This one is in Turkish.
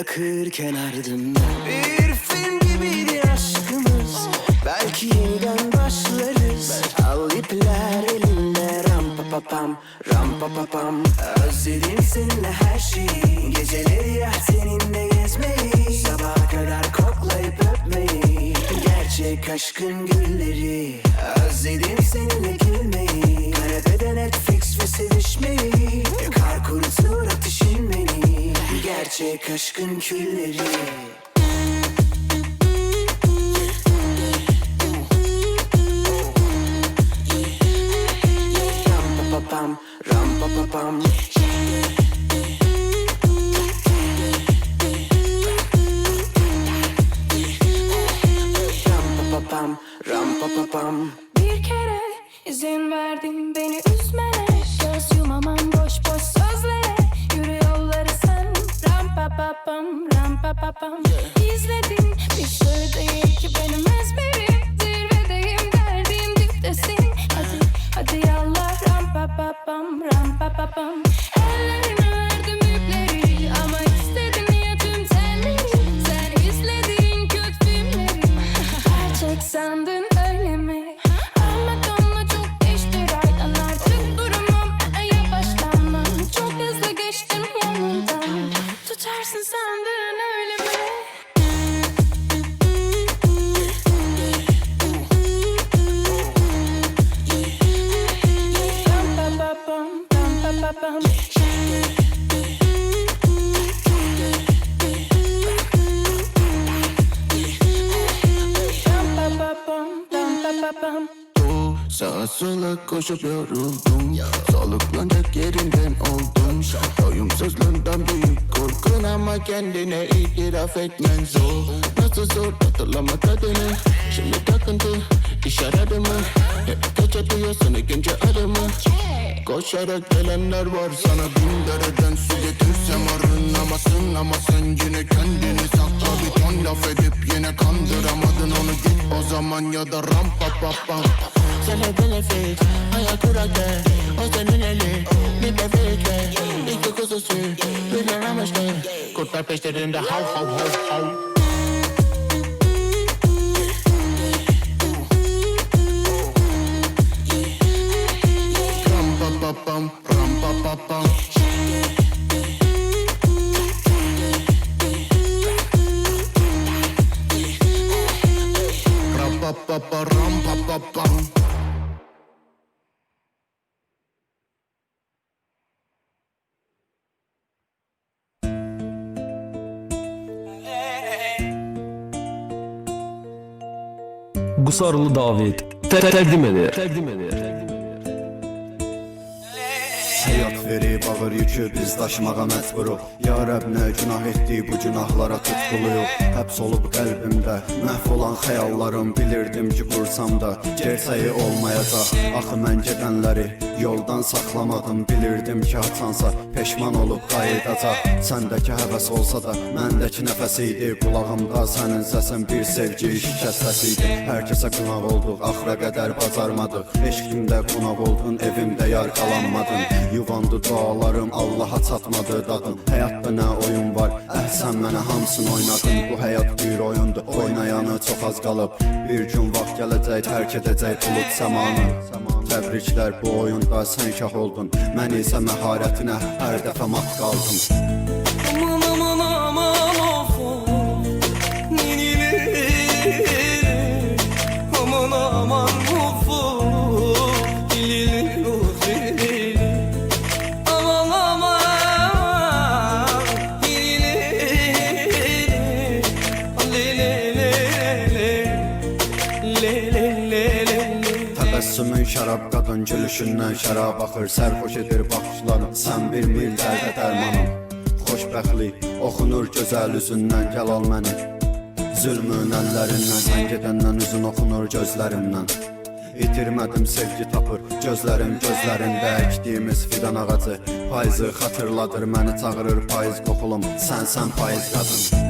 Gördüm bir film gibiydi aşkımız. Belki yeniden başlarız. Al ipler elimde ram pa pa pam Ram pa pa pam. Özledim seninle her şeyi. Geceleri ya seninle gezmeyi. Sabaha kadar koklayıp öpmeyi. Gerçek aşkın gülleri. Özledim seninle gülmeyi. Kanepede Netflix ve sevişmeyi Gerçek aşkın külleri pam, ram pa pa pam. Ram pa pa pam, ram pa pa pam. Bir kere izin verdin beni üzmene pam ram pa pa pam. İzledin bir şey değil ki benim ezberim Zirvedeyim derdim diptesin. Hadi hadi yallah ram pa pa pam ram pa pa pam. Ellerime verdim ipleri Ama istedin ya tüm telleri Sen izledin kötü filmleri Gerçek sandın pa pam. Sağa sola koşup yoruldum Soluklanacak yerinden oldum Doyumsuzluğundan büyük korkun ama kendine itiraf etmen zor. Nasıl zor hatırlama tadını Şimdi takıntı iş aradı mı Hep gece duyuyorsun ikinci adımı Koşarak gelenler var sana bin dereden su getirsem arınamasın Ama sen yine kendini sakla bir ton laf edip yine kandıramadın onu git o zaman ya da ram pa pa pam Sana benefit hayal kurarken o senin eli bir bebekle İki kuzusu bir aramıştı Kurtlar peşlerinde hav hav hav hav pa pa ram pa pa pam Bu sarılı David te- təqdim edir. Təqdim edir. Həyat verib ağır yükü biz daşımağa məcburuq Ya Rəbb nə günah etdik bu günahlara tutquluyuq Həbs olub qəlbimdə məhv olan xəyallarım. Bilirdim ki qursam da gerçəyi olmayacaq. Axı mən gedənləri yoldan saxlamadım Bilirdim ki haçansa peşman olub qayıdacaq Səndəki həvəs olsa da məndəki nəfəs idi Qulağımda sənin səsin bir sevgi şikəstəsi idi Hər kəsə qınaq olduq axıra qədər bacarmadıq Eşqimdə qonaq oldun evimdə yar qalanmadın Yuvandı dualarım Allaha çatmadı dadım. Həyatda nə oyun var? Əhsən mənə hamısını oynadın. Bu həyat bir oyundur oynayanı çox az qalıb. Bir gün vaxt gələcək tərk edəcək bulud səmanı Təbriklər bu oyunda sən şah oldun. Mən isə məharətinə hər dəfə mat qaldım Aman aman aman Təbəssümün şərab qadın gülüşündən şərab axır. Sərxoş edir baxışların sən bir mil dərdə dərmanım Xoşbəxtlik oxunur gözəl üzündən gəl al məni. Zülmün əllərindən sən gedəndən üzün oxunur gözlərimdən. İtirmədim sevgi tapır gözlərim gözlərində əkdiyimiz fidan ağacı. Payızı xatırladır məni çağırır payız qoxulum. Sənsən payız qadın